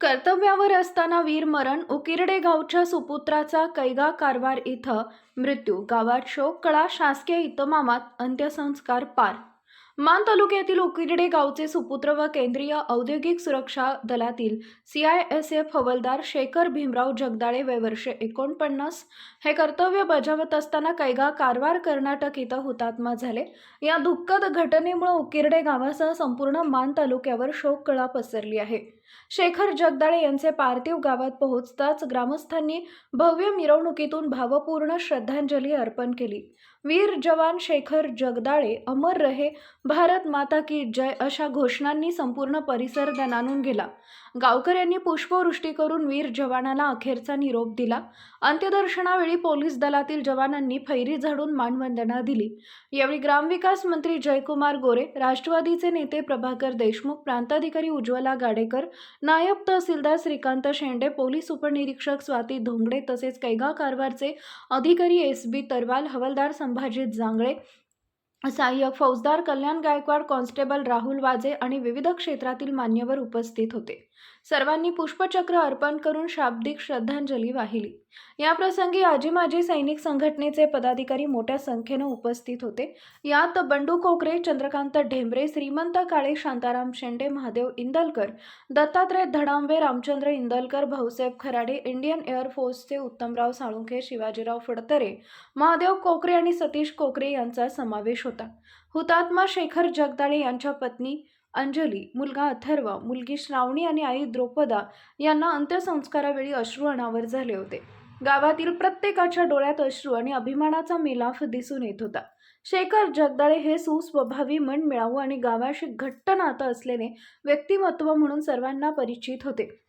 कर्तव्यावर असताना वीरमरण उकिरडे गावच्या सुपुत्राचा कैगा कारवार इथं मृत्यू. गावात शोककळा शासकीय इतमामात अंत्यसंस्कार पार मान तालुक्यातील उकिरडे गावचे सुपुत्र व केंद्रीय औद्योगिक सुरक्षा दलातील सी आय एस एफ हवलदार शेखर भीमराव जगदाळे वय वर्षे एकोणपन्नास हे कर्तव्य बजावत असताना कैगा कारवार कर्नाटक इथं हुतात्मा झाले. या दुःखद घटनेमुळे उकिरडे गावासह संपूर्ण मान तालुक्यावर शोककळा पसरली आहे. शेखर जगदाळे यांचे पार्थिव गावात पोहोचताच ग्रामस्थांनी भव्य मिरवणुकीतून भावपूर्ण श्रद्धांजली अर्पण केली. वीर जवान शेखर जगदाळे अमर रहे भारत माता की जय अशा घोषणांनी संपूर्ण परिसर दणानून गेला. गावकऱ्यांनी पुष्पवृष्टी करून वीर जवानाला अखेरचा निरोप दिला. अंत्यदर्शनावेळी पोलीस दलातील जवानांनी फैरी झाडून मानवंदना दिली. यावेळी ग्रामविकास मंत्री जयकुमार गोरे राष्ट्रवादीचे नेते प्रभाकर देशमुख प्रांताधिकारी उज्ज्वला गाडेकर नायब तहसीलदार श्रीकांत शेंडे पोलीस उपनिरीक्षक स्वाती धोंगडे तसेच कैगा कारभारचे अधिकारी एस बी तरवाल हवालदार संभाजी जांगळे सहाय्यक फौजदार कल्याण गायकवाड कॉन्स्टेबल राहुल वाजे आणि विविध क्षेत्रातील मान्यवर उपस्थित होते. सर्वांनी पुष्पचक्र अर्पण करून शाब्दिक श्रद्धांजली वाहिली. याप्रसंगी आजी माजी सैनिक संघटनेचे पदाधिकारी मोठ्या संख्येनं उपस्थित होते. यात बंडू कोकरे चंद्रकांत ढेंबरे श्रीमंत काळे शांताराम शेंडे महादेव इंदलकर दत्तात्रय धडांबे रामचंद्र इंदलकर भाऊसाहेब खराडे इंडियन एअरफोर्सचे उत्तमराव साळुंखे शिवाजीराव फडतरे महादेव कोकरे आणि सतीश कोकरे यांचा समावेश होता. हुतात्मा शेखर जगदाळे यांच्या पत्नी अंजली मुलगा अथर्व मुलगी श्रावणी आणि आई द्रौपदा यांना अंत्यसंस्कारावेळी अश्रू अनावर झाले होते. गावातील प्रत्येकाच्या डोळ्यात अश्रू आणि अभिमानाचा मिलाफ दिसून येत होता. शेखर जगदाळे हे सुस्वभावी मन मिळावू आणि गावाशी घट्ट नातं असलेले व्यक्तिमत्व म्हणून सर्वांना परिचित होते.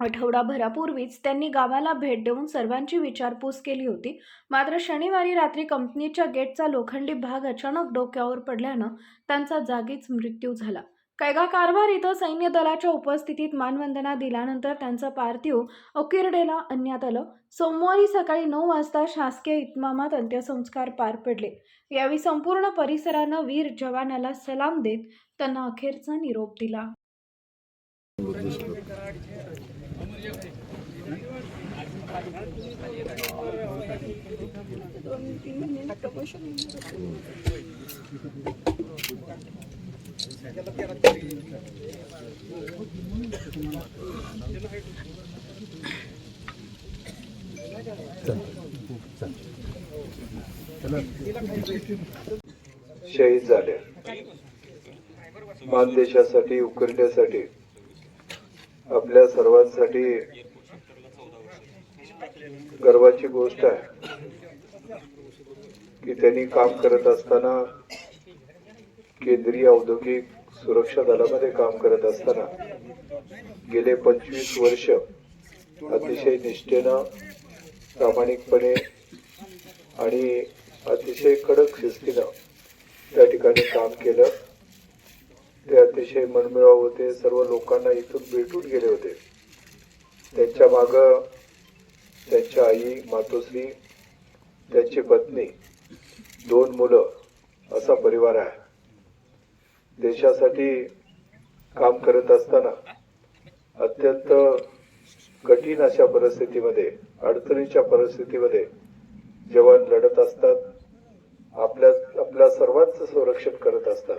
आठवडाभरापूर्वीच त्यांनी गावाला भेट देऊन सर्वांची विचारपूस केली होती. मात्र शनिवारी रात्री कंपनीच्या गेटचा लोखंडी भाग अचानक डोक्यावर पडल्यानं त्यांचा जागीच मृत्यू झाला. कैगा कारभार इथं सैन्य दलाच्या उपस्थितीत मानवंदना दिल्यानंतर त्यांचं पार्थिव अकिरडेला आणण्यात आलं. सोमवारी सकाळी नऊ वाजता शासकीय इतमामात अंत्यसंस्कार पार पडले. यावेळी संपूर्ण परिसरानं वीर जवानाला सलाम देत त्यांना अखेरचा निरोप दिला. शहीद झाले. मानदेशासाठी उकरण्यासाठी आपल्या सर्वांसाठी गर्वाची गोष्ट आहे की त्यांनी काम करत असताना केंद्रीय औद्योगिक सुरक्षा दलामध्ये काम करत असताना गेले पंचवीस वर्ष अतिशय निष्ठेनं प्रामाणिकपणे आणि अतिशय कडक शिस्तीनं त्या ठिकाणी काम केलं. ते अतिशय मनमिळाव होते. सर्व लोकांना इथून भेटून गेले होते. त्यांच्या माग त्यांच्या आई मातोश्री त्यांची पत्नी दोन मुलं असा परिवार आहे. देशासाठी काम करत असताना अत्यंत कठीण अशा परिस्थितीमध्ये अडचणीच्या परिस्थितीमध्ये जवान लढत असतात. आपल्या आपल्या सर्वांचं संरक्षण करत असतात.